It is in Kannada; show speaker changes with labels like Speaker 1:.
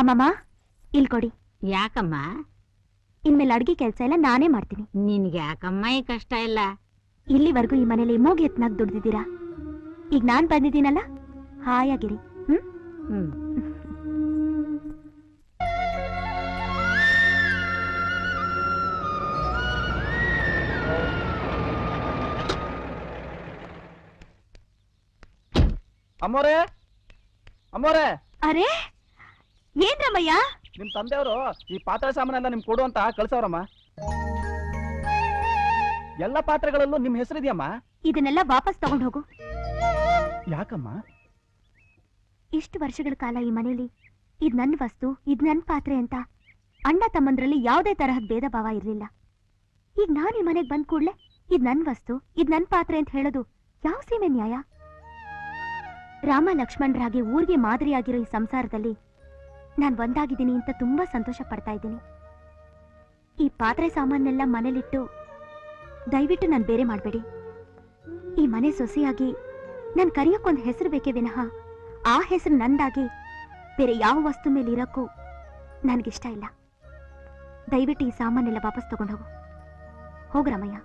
Speaker 1: ಅಮ್ಮಮ್ಮ ಇಲ್ ಕೊಡಿ.
Speaker 2: ಯಾಕಮ್ಮ?
Speaker 1: ಇನ್ಮೇಲೆ ಅಡ್ಗೆ ಕೆಲಸ ಎಲ್ಲ ನಾನೇ ಮಾಡ್ತೀನಿ.
Speaker 2: ನಿನ್ಗೆ ಯಾಕಮ್ಮ ಈ ಕಷ್ಟ ಇಲ್ಲ
Speaker 1: ಇಲ್ಲಿವರೆಗೂ ಈ ಮನೇಲಿ ಮೂಗ್ ಎತ್ನಾಗ್ ದುಡ್ದಿದ್ದೀರಾ? ಈಗ ನಾನ್ ಬಂದಿದ್ದೀನಲ್ಲ? ಹಾಯಾಗಿರಿ. ಹ್ಮ್?
Speaker 2: ಹ್ಮ್.
Speaker 3: ಅಮ್ಮೋರೆ? ಅರೇ
Speaker 1: ಅರೆ? ಏನ್ ರಮಯ್ಯ?
Speaker 3: ನಿಮ್ ತಂದೆಯವರು ಈ ಪಾತ್ರೆ ಸಾಮಾನೆಲ್ಲ ನಿಮ್ ಕೊಡು ಅಂತ ಕಳ್ಸವ್ರಮ್ಮ. ಎಲ್ಲ ಪಾತ್ರೆಗಳಲ್ಲೂ ನಿಮ್ ಹೆಸರಿದೆಯಮ್ಮ?
Speaker 1: ಇದನ್ನೆಲ್ಲ ವಾಪಸ್ ತಗೊಂಡ್ ಹೋಗು.
Speaker 3: ಯಾಕಮ್ಮ?
Speaker 1: ಇಷ್ಟು ವರ್ಷಗಳ ಕಾಲ ಈ ಮನೆಯಲ್ಲಿ ಇದ್ ನನ್ ವಸ್ತು ಇದ್ ನನ್ ಪಾತ್ರೆ ಅಂತ ಅಣ್ಣ ತಮ್ಮಂದ್ರಲ್ಲಿ ಯಾವುದೇ ತರಹದ ಭೇದ ಭಾವ ಇರ್ಲಿಲ್ಲ. ಈಗ ನಾನ್ ಈ ಮನೆಗ್ ಬಂದ್ ಕೂಡ್ಲೆ ಇದ್ ನನ್ ವಸ್ತು ಇದ್ ನನ್ ಪಾತ್ರೆ ಅಂತ ಹೇಳೋದು ಯಾವ ಸೀಮೆ ನ್ಯಾಯ? ರಾಮ ಲಕ್ಷ್ಮಣರಾಗಿ ಊರಿಗೆ ಮಾದರಿಯಾಗಿರೋ ಈ ಸಂಸಾರದಲ್ಲಿ ನಾನ್ ಒಂದಾಗಿದ್ದೀನಿ ಅಂತ ತುಂಬಾ ಸಂತೋಷ ಪಡ್ತಾ ಇದ್ದೀನಿ. ಈ ಪಾತ್ರೆ ಸಾಮಾನೆಲ್ಲ ಮನೇಲಿಟ್ಟು ದಯವಿಟ್ಟು ನಾನು ಬೇರೆ ಮಾಡಬೇಡಿ. ಈ ಮನೆ ಸೊಸೆಯಾಗಿ ನಾನು ಕರೆಯೋಕ್ಕೊಂದು ಹೆಸರು ಬೇಕೇ ವಿನಃ ಆ ಹೆಸರು ನಂದಾಗಿ ಬೇರೆ ಯಾವ ವಸ್ತು ಮೇಲೆ ಇರೋಕ್ಕೂ ನನಗಿಷ್ಟ ಇಲ್ಲ. ದಯವಿಟ್ಟು ಈ ಸಾಮಾನೆಲ್ಲ ವಾಪಸ್ ತಗೊಂಡೋಗು ಹೋಗು. ಹೋಗು ರಾಮಯ್ಯ.